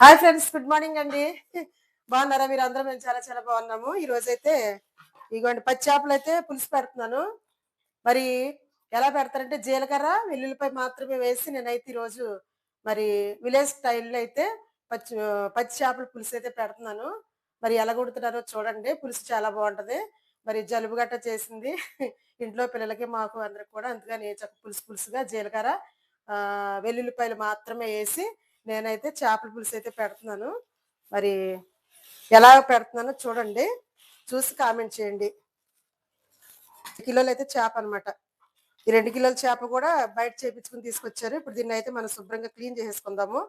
Hi friends good morning అండి. బాగున్నారా మీరు? అందరం మేము చాలా చాలా బాగున్నాము. ఈ రోజైతే ఇగోండి పచ్చి చేపలు అయితే పులుసు పెడుతున్నాను. మరి ఎలా పెడతారంటే జీలకర్ర వెల్లుల్లిపై మాత్రమే వేసి నేనైతే ఈరోజు మరి విలేజ్ స్టైల్లో అయితే పచ్చి పచ్చి చేపల పులుసు అయితే పెడుతున్నాను. మరి ఎలా కొడుతున్నారో చూడండి. పులుసు చాలా బాగుంటుంది. మరి జలుబు గట్ట చేసింది. ఇంట్లో పిల్లలకి మాకు అందరికి కూడా. అందుకని చక్క పులుసు పులుసుగా జీలకర్ర వెల్లుల్లిపాయలు మాత్రమే వేసి నేనైతే చేపల పులుసు అయితే పెడుతున్నాను. మరి ఎలా పెడుతున్నానో చూడండి. చూసి కామెంట్ చేయండి. కిలోలు అయితే చేప అనమాట ఈ రెండు కిలోల చేప కూడా బయట చేపించుకుని తీసుకొచ్చారు. ఇప్పుడు దీన్ని అయితే మనం శుభ్రంగా క్లీన్ చేసేసుకుందాము.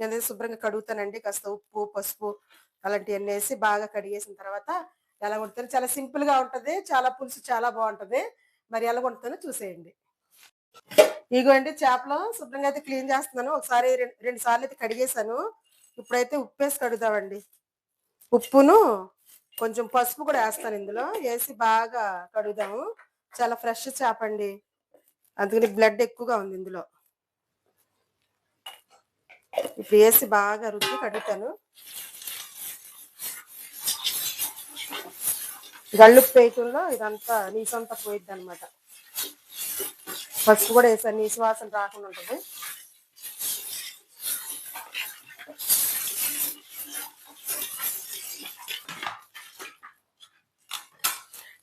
అయితే శుభ్రంగా కడుగుతానండి. కాస్త ఉప్పు పసుపు అలాంటివన్నీ వేసి బాగా కడిగేసిన తర్వాత ఎలా వండుతాను చాలా సింపుల్గా ఉంటుంది. చాలా పులుసు చాలా బాగుంటుంది. మరి ఎలా వండుతానో చూసేయండి. ఇగోండి చేపలు శుభ్రంగా అయితే క్లీన్ చేస్తున్నాను. ఒకసారి రెండు రెండు సార్లు అయితే కడిగేశాను. ఇప్పుడైతే ఉప్పు వేసి కడుగుతామండి ఉప్పును కొంచెం పసుపు కూడా వేస్తాను ఇందులో. వేసి బాగా కడుగుదాము. చాలా ఫ్రెష్ చేప అండి. అందుకని బ్లడ్ ఎక్కువగా ఉంది ఇందులో. ఇప్పుడు వేసి బాగా రుద్ది కడుగుతాను. గళ్ళుప్పు వేయకుండా ఇదంతా నీసంతా పోయిద్ది అనమాట పసుపు కూడా వేసాను నీసు వాసన రాకుండా ఉంటుంది.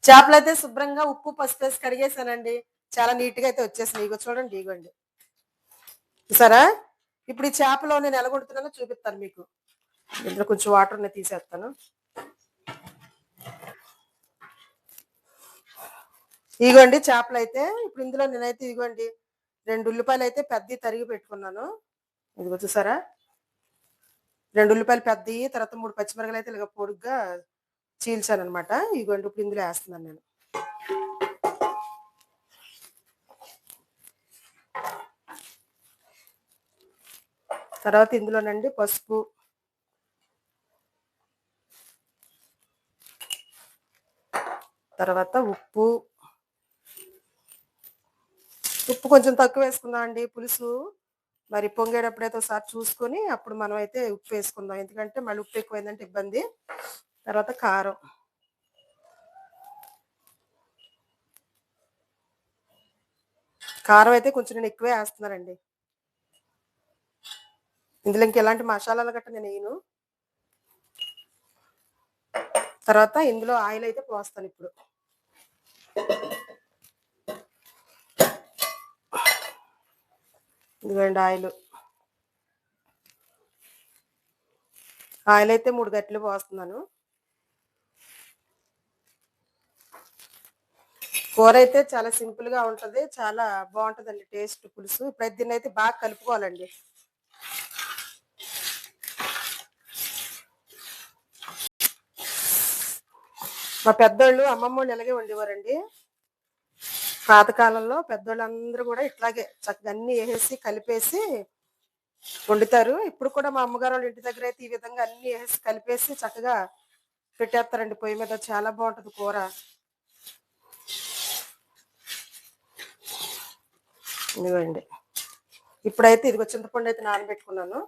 చేపలు అయితే శుభ్రంగా ఉప్పు పసుపు వేసి కడిగేసానండి. చాలా నీట్గా అయితే వచ్చేసింది ఇగో చూడండి ఇగోండి. సరే ఇప్పుడు ఈ చేపలో నేను ఎలగొడుతున్నానో చూపిస్తాను మీకు. ఇందులో కొంచెం వాటర్ తీసేస్తాను. ఇగోండి చేపలు అయితే ఇప్పుడు ఇందులో నేనైతే ఇగోండి రెండు ఉల్లిపాయలు అయితే పెద్దవి తరిగి పెట్టుకున్నాను. ఇదిగో చూసారా? రెండు ఉల్లిపాయలు పెద్దవి తర్వాత మూడు పచ్చిమిరకాయలు అయితే ఇలాగ పొడుగ్గా చీల్చాను అనమాట ఇగోండి ఇప్పుడు ఇందులో వేస్తున్నాను నేను. తర్వాత ఇందులోనండి పసుపు. తర్వాత ఉప్పు. ఉప్పు కొంచెం తక్కువ వేసుకుందాం అండి పులుసు. మరి పొంగేటప్పుడైతే ఒకసారి చూసుకొని అప్పుడు మనం అయితే ఉప్పు వేసుకుందాం. ఎందుకంటే మళ్ళీ ఉప్పు ఎక్కువైందంటే ఇబ్బంది. తర్వాత కారం. కారం అయితే కొంచెం నేను ఎక్కువే వేస్తున్నానండి. ఇందులో ఇంక ఎలాంటి మసాలాలు గట్ట నేను వేయను. తర్వాత ఇందులో ఆయిల్ అయితే పోస్తాను ఇప్పుడు. ఇదిగోండి ఆయిల్. ఆయిల్ అయితే మూడు గట్లు పోస్తున్నాను. కూర అయితే చాలా సింపుల్గా ఉంటుంది చాలా బాగుంటుందండి టేస్ట్ పులుసు. ఇప్పుడైతే దీన్ని అయితే బాగా కలుపుకోవాలండి. మా పెద్దోళ్ళు అమ్మమ్మ వాళ్ళు ఇలాగే వండేవారండి. పాతకాలంలో పెద్దోళ్ళందరూ కూడా ఇట్లాగే చక్కగా అన్ని వేసేసి కలిపేసి వండుతారు. ఇప్పుడు కూడా మా అమ్మగారు వాళ్ళ ఇంటి దగ్గర అయితే ఈ విధంగా అన్ని వేసి కలిపేసి చక్కగా పెట్టేస్తారండి. పొయ్యి మీద చాలా బాగుంటుంది కూర. ఇదిగోండి. ఇప్పుడైతే ఇదిగో చింతపండు అయితే నానబెట్టుకున్నాను.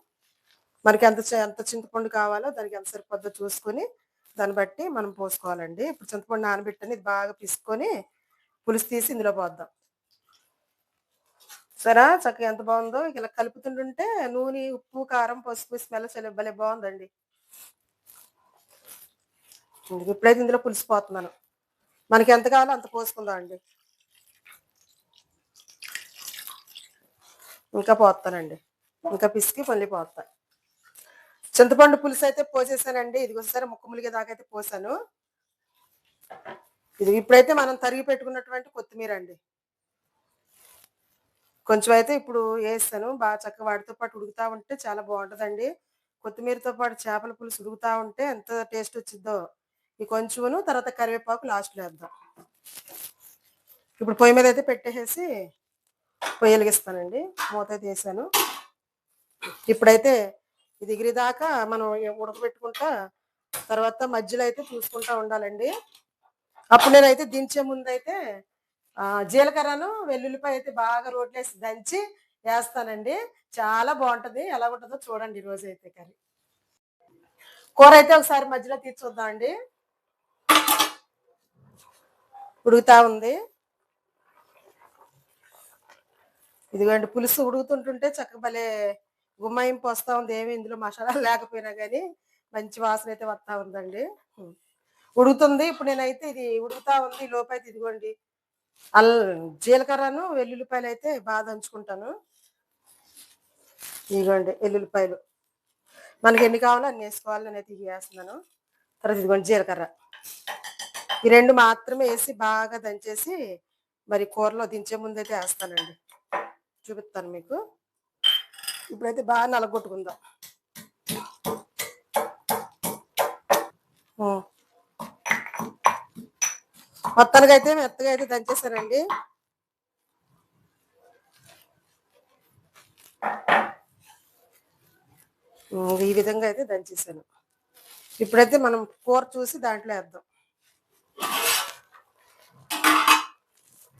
మనకి ఎంత చ- ఎంత చింతపండు కావాలో దానికి ఎంత సరిపోద్దో చూసుకొని దాన్ని బట్టి మనం పోసుకోవాలండి. ఇప్పుడు చింతపండు నానబెట్టని. ఇది బాగా పిసుకొని పులుసు తీసి ఇందులో పోద్దాం. సరే? చక్కగా ఎంత బాగుందో? ఇలా కలుపుతుంటుంటే నూనె ఉప్పు కారం పసుపు స్మెల్ చాలా భలే బాగుందండి. ఇప్పుడైతే ఇందులో పులుసు పోతున్నాను. మనకి ఎంత కావాలో అంత పోసుకుందాం అండి. ఇంకా పోతానండి ఇంకా పిసికి మళ్ళీ పోతా చింతపండు పులుసు అయితే పోసేసానండి. ఇది ఒకసారి ముక్క ములిగే దాకా అయితే పోసాను. ఇది ఇప్పుడైతే మనం తరిగి పెట్టుకున్నటువంటి కొత్తిమీర అండి. కొంచెం అయితే ఇప్పుడు వేస్తాను. బాగా చక్కగా వాటితో పాటు ఉడుకుతా ఉంటే చాలా బాగుంటుందండి. కొత్తిమీరతో పాటు చేపల పులుసు ఉడుకుతా ఉంటే ఎంత టేస్ట్ వచ్చిందో ఈ కొంచెమును తర్వాత కరివేపాకు లాస్ట్లో వేద్దాం. ఇప్పుడు పొయ్యి మీద అయితే పెట్టేసేసి పొయ్యి వెలిగిస్తానండి. మూత అయితే వేసాను. ఇప్పుడైతే ఇది ఎగిరి దాకా మనం ఉడకబెట్టుకుంటా తర్వాత మధ్యలో అయితే చూసుకుంటా ఉండాలండి. అప్పుడు నేనైతే దించే ముందు అయితే జీలకర్రను వెల్లుల్లిపాయ అయితే బాగా రోట్లేసి దంచి వేస్తానండి. చాలా బాగుంటుంది. ఎలా ఉంటుందో చూడండి ఈ అయితే కర్రీ. కూర అయితే ఒకసారి మధ్యలో తీర్చుద్దాం అండి ఉడుకుతా ఉంది. ఇదిగోండి పులుసు ఉడుకుతుంటుంటే చక్కగా భలే గుమ్మాయింపు వస్తూ ఉంది. ఏమి ఇందులో మసాలా లేకపోయినా కానీ మంచి వాసన అయితే వస్తూ ఉందండి. ఉడుకుతుంది ఇప్పుడు నేనైతే ఇది ఉడుకుతా ఉంది. లోపైతే అయితే ఇదిగోండి. అల్ జీలకర్రను వెల్లుల్లిపాయలు అయితే బాగా దంచుకుంటాను. ఇదిగోండి వెల్లుల్లిపాయలు. మనకి ఎన్ని కావాలో అన్ని వేసుకోవాలి నేనైతే ఇవి వేస్తున్నాను తర్వాత ఇదిగోండి జీలకర్ర. ఈ రెండు మాత్రమే వేసి బాగా దంచేసి మరి కూరలో దించే ముందు అయితే వేస్తానండి. చూపిస్తాను మీకు. ఇప్పుడైతే బాగా నలగొట్టుకుందాం. ఉం. మొత్తానికి అయితే మెత్తగా అయితే దంచేసానండి ఈ విధంగా అయితే దంచేసాను ఇప్పుడైతే మనం కూర చూసి దాంట్లో వేద్దాం.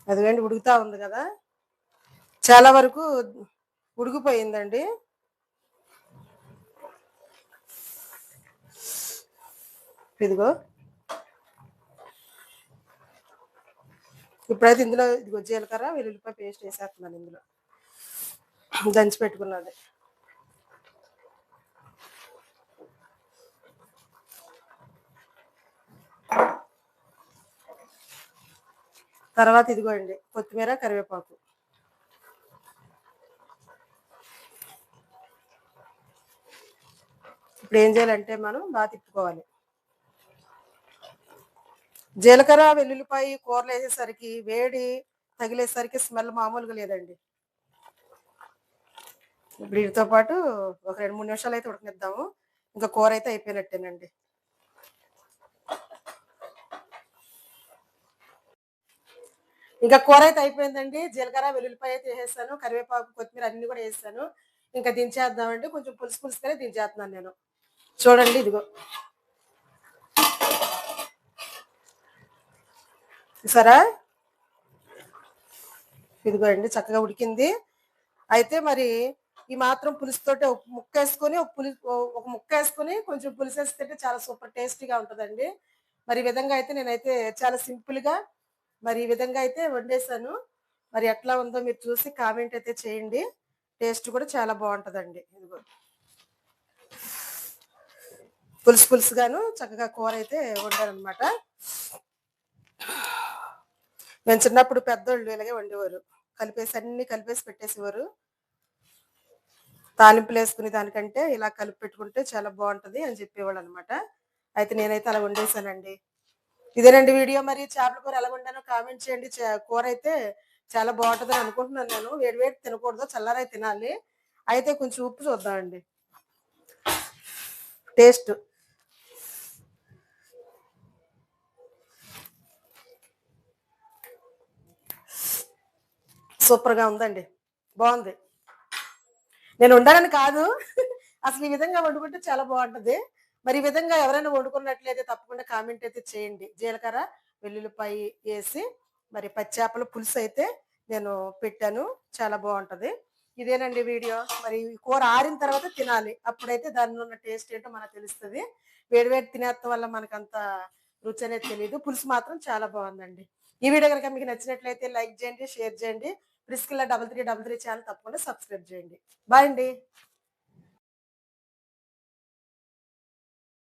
అదిగండి ఉడుకుతా ఉంది కదా. చాలా వరకు ఉడికిపోయిందండి. ఇదిగో. ఇప్పుడైతే ఇందులో ఇదిగో జీలకర్ర వెల్లుల్లిపాయ పేస్ట్ వేసేస్తున్నాను ఇందులో. దంచి పెట్టుకున్నది తర్వాత ఇదిగోండి కొత్తిమీర కరివేపాకు. ఇప్పుడు ఏం చేయాలంటే మనం బాగా తిప్పుకోవాలి. జీలకర్ర వెల్లుల్లిపాయ కూరలు వేసేసరికి వేడి తగిలేసరికి స్మెల్ మామూలుగా లేదండి. ఇప్పుడు వీటితో పాటు ఒక రెండు మూడు నిమిషాలు అయితే ఉడకనిద్దాము. ఇంకా కూర అయితే అయిపోయినట్టేనండి. ఇంకా కూర అయితే అయిపోయిందండి. జీలకర్ర వెల్లుల్లిపాయ అయితే వేసేసాను. కరివేపాకు కొత్తిమీర అన్ని కూడా వేసాను ఇంకా దించేద్దామండి. కొంచెం పులుసు పులుసుగానే దించేస్తున్నాను నేను. చూడండి ఇదిగో. చూసారా? ఇదిగో అండి చక్కగా ఉడికింది. అయితే మరి ఈ మాత్రం పులుసుతోటి ఒక ముక్క వేసుకొని ఒక పులి ఒక ముక్క వేసుకొని కొంచెం పులుసు వేసి చాలా సూపర్ టేస్టీగా ఉంటుందండి. మరి ఈ విధంగా అయితే నేనైతే చాలా సింపుల్గా మరి ఈ విధంగా అయితే వండేసాను మరి ఎట్లా ఉందో మీరు చూసి కామెంట్ అయితే చేయండి. టేస్ట్ కూడా చాలా బాగుంటుందండి. ఇదిగో. పులుసు పులుసుగాను చక్కగా కూర అయితే వండాను అనమాట మేము చిన్నప్పుడు పెద్దోళ్ళు ఇలాగే వండేవారు. కలిపేసి అన్ని కలిపేసి పెట్టేసేవారు. తాలింపులు వేసుకునే దానికంటే ఇలా కలిపి పెట్టుకుంటే చాలా బాగుంటుంది అని చెప్పేవాళ్ళు అనమాట అయితే నేనైతే అలా వండేసానండి ఇదేనండి వీడియో. మరి చేపల కూర ఎలా వండానో కామెంట్ చేయండి. కూర అయితే చాలా బాగుంటుంది అనుకుంటున్నాను నేను. వేడి వేడి తినకూడదు. చల్లారై తినాలి. అయితే కొంచెం ఉప్పు చూద్దామండి. టేస్ట్. సూపర్గా ఉందండి. బాగుంది. నేను వండాలని కాదు. అసలు ఈ విధంగా వండుకుంటే చాలా బాగుంటది. మరి ఈ విధంగా ఎవరైనా వండుకున్నట్లయితే తప్పకుండా కామెంట్ అయితే చేయండి. జీలకర్ర వెల్లుల్లిపాయ వేసి మరి పచ్చేపల పులుసు అయితే నేను పెట్టాను. చాలా బాగుంటది. ఇదేనండి వీడియో. మరి కూర ఆరిన తర్వాత తినాలి. అప్పుడైతే దానిలో ఉన్న టేస్ట్ ఏంటో మనకు తెలుస్తుంది. వేడి వేడి తినేస్తాం వల్ల మనకంత రుచి అనేది తెలియదు పులుసు మాత్రం చాలా బాగుందండి. ఈ వీడియో కనుక మీకు నచ్చినట్లయితే లైక్ చేయండి షేర్ చేయండి. Priscilla double three double three channel తప్పకుండా సబ్స్క్రైబ్ చేయండి. బాయ్ అండి.